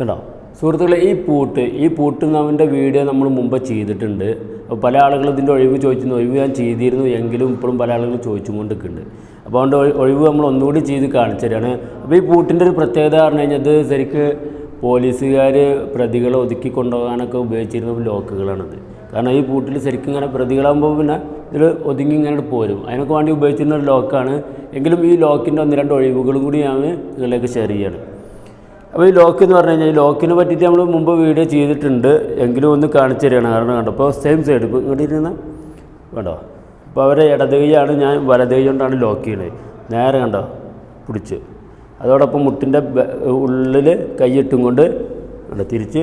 കണ്ടോ? സുഹൃത്തുക്കളെ ഈ പൂട്ട് ഈ പൂട്ടുന്നവന്റെ വീഡിയോ നമ്മൾ മുമ്പ് ചെയ്തിട്ടുണ്ട്. അപ്പോൾ പല ആളുകളും ഇതിന്റെ ഒഴിവ് ചോദിച്ചിരുന്നു ഒഴിവ് ഞാൻ ചെയ്തിരുന്നു എങ്കിലും ഇപ്പോഴും പല ആളുകളും ചോദിച്ചും കൊണ്ടിരിക്കുന്നുണ്ട്. അപ്പോൾ അതുകൊണ്ട് ഒഴി- ഒഴിവ് നമ്മൾ ഒന്നുകൂടി ചെയ്ത് കാണിച്ചു തരാണ്. അപ്പോൾ ഈ പൂട്ടിന്റെ ഒരു പ്രത്യേകത പറഞ്ഞു കഴിഞ്ഞാൽ ഇത് ശരിക്ക് പോലീസുകാർ പ്രതികളെ ഒതുക്കി കൊണ്ടുപോകാനൊക്കെ ഉപയോഗിച്ചിരുന്ന ലോക്കുകളാണത്. കാരണം ഈ പൂട്ടിൽ ശരിക്കും ഇങ്ങനെ പ്രതികളാകുമ്പോൾ പിന്നെ ഇതിൽ ഒതുങ്ങി ഇങ്ങനെ പോരും. അതിനൊക്കെ വേണ്ടി ഉപയോഗിച്ചിരുന്ന ഒരു ലോക്കാണ്. എങ്കിലും ഈ ലോക്കിന്റെ ഒന്ന് രണ്ട് ഒഴിവുകളും കൂടി ഞാൻ നിങ്ങളിലേക്ക് ഷെയർ ചെയ്യാണ്. അപ്പോൾ ഈ ലോക്ക് എന്ന് പറഞ്ഞു കഴിഞ്ഞാൽ ലോക്കിനെ പറ്റിയിട്ട് നമ്മൾ മുമ്പ് വീഡിയോ ചെയ്തിട്ടുണ്ട്. എങ്കിലും ഒന്ന് കാണിച്ചു തരികയാണ് കാരണം കണ്ടോ ഇപ്പോൾ സെയിം സൈഡ് ഇപ്പോൾ ഇങ്ങോട്ട് ഇരുന്ന കണ്ടോ? അപ്പോൾ അവരെ ഇടത് കൈയാണ് ഞാൻ വലത് കൈ കൊണ്ടാണ് ലോക്ക് ചെയ്യണത് നേരെ കണ്ടോ പിടിച്ച്. അതോടൊപ്പം മുട്ടിന്റെ ഉള്ളിൽ കൈയിട്ടും കൊണ്ട് കണ്ടോ തിരിച്ച്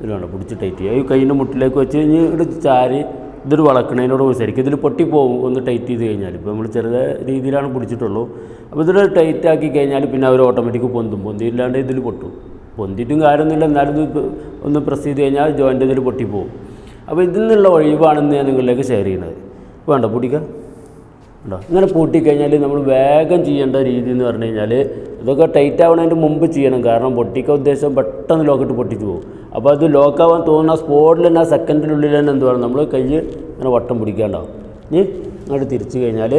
ഇതിലാണ് പിടിച്ച് ടൈറ്റ് ചെയ്യുക. ഈ കൈയിന്റെ മുട്ടിലേക്ക് വെച്ച് ഇനി ഇവിടെ ചാരി ഇതൊരു വളക്കണതിനോട് ശരിക്കും ഇതിൽ പൊട്ടിപ്പോവും ഒന്ന് ടൈറ്റ് ചെയ്ത് കഴിഞ്ഞാൽ ഇപ്പോൾ നമ്മൾ ചെറിയ രീതിയിലാണ് പിടിച്ചിട്ടുള്ളൂ. അപ്പോൾ ഇതിൽ ടൈറ്റ് ആക്കി കഴിഞ്ഞാൽ പിന്നെ അവർ ഓട്ടോമാറ്റിക് പൊന്തും. പൊന്തിയില്ലാണ്ട് ഇതിൽ പൊട്ടും. പൊന്തിയിട്ടും കാര്യമൊന്നുമില്ല. എന്നാലും ഇത് ഒന്ന് പ്രസ് ചെയ്ത് കഴിഞ്ഞാൽ ജോയിന്റ് ഇതിൽ പൊട്ടിപ്പോവും. അപ്പോൾ ഇതിൽ നിന്നുള്ള ഒഴിവാണെന്ന് ഞാൻ നിങ്ങളിലേക്ക് ഷെയർ ചെയ്യുന്നത്. വേണ്ട പൊട്ടിക്കുക ഉണ്ടോ? ഇങ്ങനെ പൊട്ടിക്കഴിഞ്ഞാൽ നമ്മൾ വേഗം ചെയ്യേണ്ട രീതി എന്ന് പറഞ്ഞു കഴിഞ്ഞാൽ ഇതൊക്കെ ടൈറ്റ് ആവണതിന്റെ മുമ്പ് ചെയ്യണം. കാരണം പൊട്ടിക്ക ഉദ്ദേശം പെട്ടെന്ന് ലോക്കിട്ട് പൊട്ടിച്ച് പോകും. അപ്പോൾ അത് ലോക്കാവാൻ തോന്നുന്ന സ്പോട്ടിൽ തന്നെ ആ സെക്കൻഡിനുള്ളിൽ തന്നെ എന്ത് വേണം? നമ്മൾ കൈ ഇങ്ങനെ വട്ടം പിടിക്കാണ്ടാവും. ഇനി അങ്ങോട്ട് തിരിച്ചു കഴിഞ്ഞാൽ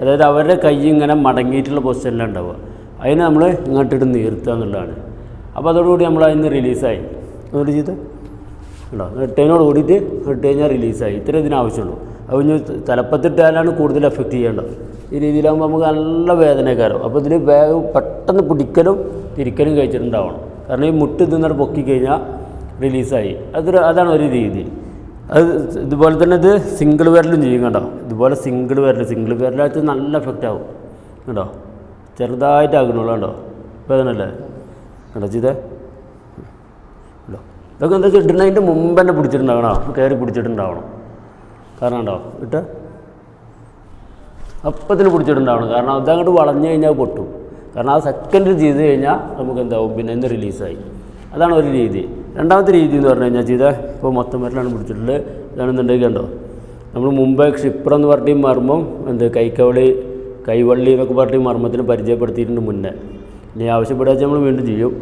അതായത് അവരുടെ കൈ ഇങ്ങനെ മടങ്ങിയിട്ടുള്ള പൊസിഷനിലാണ് ഉണ്ടാവുക അതിനെ നമ്മൾ ഇങ്ങോട്ടിട്ട് നീർത്തുക എന്നുള്ളതാണ്. അപ്പോൾ അതോടുകൂടി നമ്മൾ അതിന് റിലീസായി എന്നിട്ട് ചെയ്ത്? ഉണ്ടോ ഇട്ടതിനോട് കൂടിയിട്ട് ഇട്ട് കഴിഞ്ഞാൽ റിലീസായി ഇത്രയും ഇതിന് ആവശ്യമുള്ളൂ അപ്പോൾ തലപ്പത്തിട്ടാലാണ് കൂടുതൽ എഫക്റ്റ് ചെയ്യേണ്ടത്. ഈ രീതിയിലാകുമ്പോൾ നമുക്ക് നല്ല വേദനക്കാരം അപ്പോൾ ഇതിൽ വേഗം പെട്ടെന്ന് പിടിക്കലും തിരിക്കലും കഴിച്ചിട്ടുണ്ടാവണം. കാരണം ഈ മുട്ട് തിന്നിട്ട് പൊക്കി കഴിഞ്ഞാൽ റിലീസായി അതൊരു അതാണ് ഒരു രീതി. അത് ഇതുപോലെ തന്നെ ഇത് സിംഗിൾ വിരലും ചെയ്യും കണ്ടോ? ഇതുപോലെ സിംഗിൾ വിരൽ സിംഗിൾ വിരലായിട്ട് നല്ല എഫക്റ്റ് ആവും. കണ്ടോ? ചെറുതായിട്ട് ആകണുള്ളൂ കണ്ടോ? വേദനല്ലേ കണ്ടോ ചെയ്തേ? കേട്ടോ ഇതൊക്കെ എന്താ വെച്ചാൽ ഇടുന്നതിന്റെ മുമ്പ് തന്നെ പിടിച്ചിട്ടുണ്ടാവണം. കയറി പിടിച്ചിട്ടുണ്ടാവണം. കാരണം ഉണ്ടോ ഇട്ട് അപ്പത്തിന് പിടിച്ചിട്ടുണ്ടാവണം. കാരണം അതങ്ങോട്ട് വളഞ്ഞു കഴിഞ്ഞാൽ പൊട്ടും. കാരണം ആ സെക്കൻഡ് ചെയ്ത് കഴിഞ്ഞാൽ നമുക്ക് എന്താവും? പിന്നെ ഇന്ന് റിലീസായി അതാണ് ഒരു രീതി. രണ്ടാമത്തെ രീതി എന്ന് പറഞ്ഞു കഴിഞ്ഞാൽ ചെയ്ത ഇപ്പോൾ മൊത്തം വരലാണ് പിടിച്ചിട്ടുള്ളത്. ഇതാണെന്നുണ്ടെങ്കിൽ കണ്ടോ? നമ്മൾ മുമ്പേ ക്ഷിപ്രം എന്ന് പറഞ്ഞ മർമ്മം എന്ത് കൈക്കവളി കൈവള്ളി എന്നൊക്കെ പറഞ്ഞ മർമ്മത്തിന് പരിചയപ്പെടുത്തിയിട്ടുണ്ട് മുന്നേ. ഇനി ആവശ്യപ്പെടുക നമ്മൾ വീണ്ടും ചെയ്യും.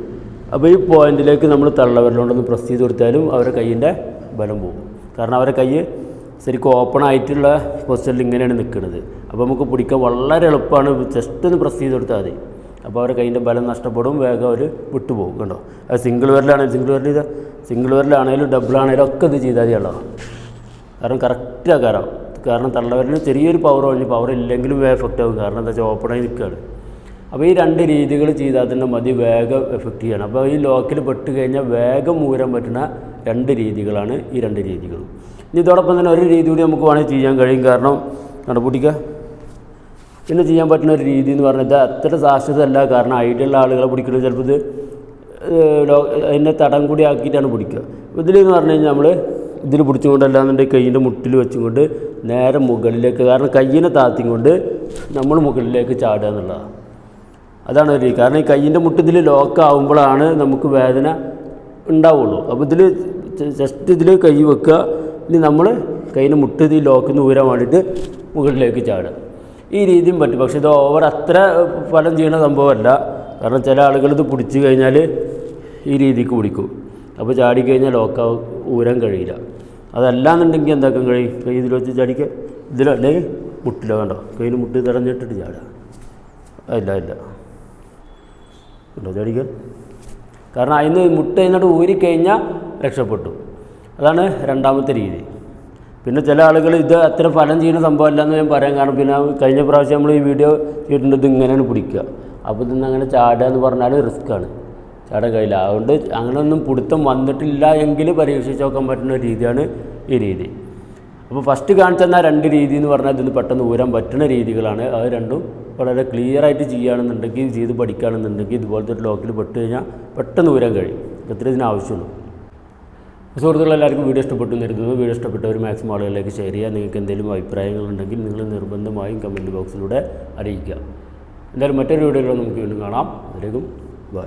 അപ്പോൾ ഈ പോയിന്റിലേക്ക് നമ്മൾ തള്ളവരിലോണ്ടൊന്ന് പ്രസ് ചെയ്ത് കൊടുത്താലും അവരുടെ കൈയിന്റെ ബലം പോകും. കാരണം അവരുടെ കൈ ശരിക്കും ഓപ്പൺ ആയിട്ടുള്ള പൊസിഷനിൽ ഇങ്ങനെയാണ് നിൽക്കുന്നത് അപ്പോൾ നമുക്ക് പിടിക്കാൻ വളരെ എളുപ്പമാണ് ജസ്റ്റ് ഒന്ന് പ്രസ് ചെയ്ത് കൊടുത്താൽ മതി. അപ്പോൾ അവരുടെ കൈയിന്റെ ബലം നഷ്ടപ്പെടും വേഗം അവർ വിട്ടുപോകും കണ്ടോ? അത് സിംഗിൾ വരലാണെങ്കിൽ സിംഗിൾ വരൽ ചെയ്താൽ സിംഗിൾ വരലാണെങ്കിലും ഡബിൾ ആണെങ്കിലും ഒക്കെ ഇത് ചെയ്താൽ മതിയല്ലോ കാരണം കറക്റ്റ് ആകാരം കാരണം. തള്ളവരിന് ചെറിയൊരു പവർ ഒഴിഞ്ഞ് പവർ ഇല്ലെങ്കിലും എഫക്റ്റ് ആകും കാരണം എന്താ വെച്ചാൽ ഓപ്പണായി നിൽക്കുകയാണ് അപ്പോൾ ഈ രണ്ട് രീതികൾ ചെയ്താൽ തന്നെ മതി വേഗം എഫക്റ്റ് ചെയ്യണം. അപ്പോൾ ഈ ലോക്കിൽ പെട്ട് കഴിഞ്ഞാൽ വേഗം മൂരാൻ പറ്റുന്ന രണ്ട് രീതികളാണ് ഈ രണ്ട് രീതികളും. ഇതോടൊപ്പം തന്നെ ഒരു രീതി കൂടി നമുക്ക് വേണമെങ്കിൽ ചെയ്യാൻ കഴിയും. കാരണം കണ്ടുപിടിക്കുക പിന്നെ ചെയ്യാൻ പറ്റുന്ന ഒരു രീതി എന്ന് പറഞ്ഞാൽ ഇത് അത്ര സാക്ഷ്യതല്ല കാരണം ഐഡിയ ഉള്ള ആളുകളെ പിടിക്കുന്നത് ചിലപ്പോൾ ഇത് അതിന്റെ തടം കൂടി ആക്കിയിട്ടാണ് പിടിക്കുക. ഇതിൽ എന്ന് പറഞ്ഞു കഴിഞ്ഞാൽ നമ്മൾ ഇതിൽ പിടിച്ചുകൊണ്ടല്ലാന്നുണ്ടെങ്കിൽ കയ്യിന്റെ മുട്ടിൽ വെച്ചുകൊണ്ട് നേരെ മുകളിലേക്ക് കാരണം കയ്യിനെ താത്തിക്കൊണ്ട് നമ്മൾ മുകളിലേക്ക് ചാടുക എന്നുള്ളതാണ്. അതാണ് ഒരു രീതി. കാരണം ഈ കയ്യിന്റെ മുട്ട് ഇതിൽ ലോക്ക് ആവുമ്പോഴാണ് നമുക്ക് വേദന ഉണ്ടാവുള്ളൂ. അപ്പോൾ ഇതിൽ ജസ്റ്റ് ഇതിൽ കൈ വെക്കുക. ഇനി നമ്മൾ കയ്യിൽ മുട്ടുതി ലോക്കിൽ നിന്ന് വേണ്ടിയിട്ട് മുകളിലേക്ക് ചാടുക. ഈ രീതിയും പറ്റും. പക്ഷേ ഇത് ഓവർ അത്ര ഫലം ചെയ്യുന്ന സംഭവമല്ല. കാരണം ചില ആളുകൾ ഇത് പിടിച്ചു കഴിഞ്ഞാൽ ഈ രീതിക്ക് പിടിക്കും. അപ്പോൾ ചാടിക്കഴിഞ്ഞാൽ ലോക്ക ഊരാൻ കഴിയില്ല. അതല്ലാന്നുണ്ടെങ്കിൽ എന്താക്കാൻ കഴിയും? കൈ ഇതിൽ വെച്ച് ചാടിക്കുക. ഇതിലോ അല്ലെങ്കിൽ മുട്ടിലോ കണ്ടോ? കയ്യിൽ മുട്ടി തടഞ്ഞിട്ടിട്ട് ചാടുക. ഇല്ല ഇല്ല. ഉണ്ടോ ചാടിക്കാൻ കാരണം അതിന് മുട്ട കഴിഞ്ഞിട്ട് ഊരിക്കഴിഞ്ഞാൽ രക്ഷപ്പെട്ടു. അതാണ് രണ്ടാമത്തെ രീതി. പിന്നെ ചില ആളുകൾ ഇത് അത്ര ഫലം ചെയ്യുന്ന സംഭവമല്ല എന്ന് ഞാൻ പറയാൻ കാരണം പിന്നെ കഴിഞ്ഞ പ്രാവശ്യം നമ്മൾ ഈ വീഡിയോ ചെയ്തിട്ടുണ്ട് ഇത് ഇങ്ങനെയാണ് പിടിക്കുക. അപ്പോൾ ഇതിന് അങ്ങനെ ചാടുക എന്ന് പറഞ്ഞാൽ റിസ്ക്കാണ്. ചാടാൻ കഴിയില്ല. അതുകൊണ്ട് അങ്ങനെയൊന്നും പിടുത്തം വന്നിട്ടില്ല എങ്കിൽ പരീക്ഷിച്ച് നോക്കാൻ പറ്റുന്ന രീതിയാണ് ഈ രീതി. അപ്പോൾ ഫസ്റ്റ് കാണിച്ചു തന്ന രണ്ട് രീതി എന്ന് പറഞ്ഞാൽ ഇതിന് പെട്ടെന്ന് ഊരാൻ പറ്റുന്ന രീതികളാണ്. അത് രണ്ടും വളരെ ക്ലിയർ ആയിട്ട് ചെയ്യുകയാണെന്നുണ്ടെങ്കിൽ ചെയ്ത് പഠിക്കുകയാണെന്നുണ്ടെങ്കിൽ ഇതുപോലത്തെ ഒരു ലോക്കിൽ പെട്ട് കഴിഞ്ഞാൽ പെട്ടെന്ന് ഊരാൻ കഴിയും. ഇത്ര ഇതിന് ആവശ്യമുള്ളൂ. സുഹൃത്തുക്കൾ എല്ലാവർക്കും വീഡിയോ ഇഷ്ടപ്പെട്ടു നിരുന്നത് വീഡിയോ ഇഷ്ടപ്പെട്ടവർ മാക്സിമം ആളുകളിലേക്ക് ഷെയർ ചെയ്യുക. നിങ്ങൾക്ക് എന്തെങ്കിലും അഭിപ്രായങ്ങളുണ്ടെങ്കിൽ നിങ്ങൾ നിർബന്ധമായും കമന്റ് ബോക്സിലൂടെ അറിയിക്കുക. എന്തായാലും മറ്റൊരു വീഡിയോയിലൂടെ നമുക്ക് വീണ്ടും കാണാം. അതിലേക്കും ബൈ